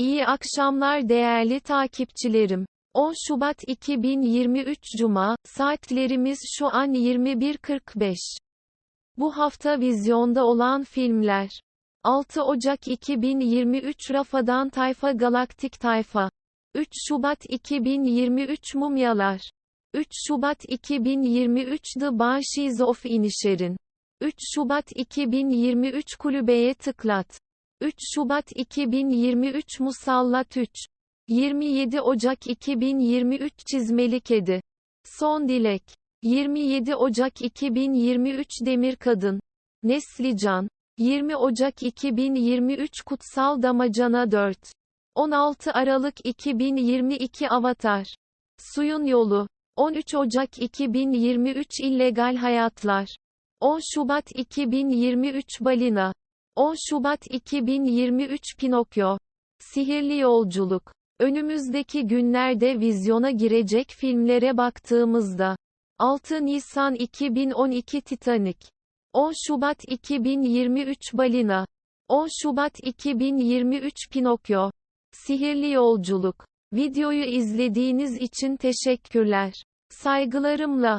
İyi akşamlar değerli takipçilerim. 10 Şubat 2023 Cuma, saatlerimiz şu an 21.45. Bu hafta vizyonda olan filmler. 6 Ocak 2023 Rafa'dan Tayfa Galaktik Tayfa. 3 Şubat 2023 Mumyalar. 3 Şubat 2023 The Banshees of Inisherin. 3 Şubat 2023 Kulübeye Tıklat. 3 Şubat 2023 Musallat 3. 27 Ocak 2023 Çizmeli Kedi. Son Dilek. 27 Ocak 2023 Demir Kadın. Neslican. 20 Ocak 2023 Kutsal Damacana 4. 16 Aralık 2022 Avatar. Suyun Yolu. 13 Ocak 2023 İllegal Hayatlar. 10 Şubat 2023 Balina. 10 Şubat 2023 Pinokyo. Sihirli Yolculuk. Önümüzdeki günlerde vizyona girecek filmlere baktığımızda 6 Nisan 2012 Titanic 10 Şubat 2023 Balina 10 Şubat 2023 Pinokyo Sihirli Yolculuk Videoyu izlediğiniz için teşekkürler. Saygılarımla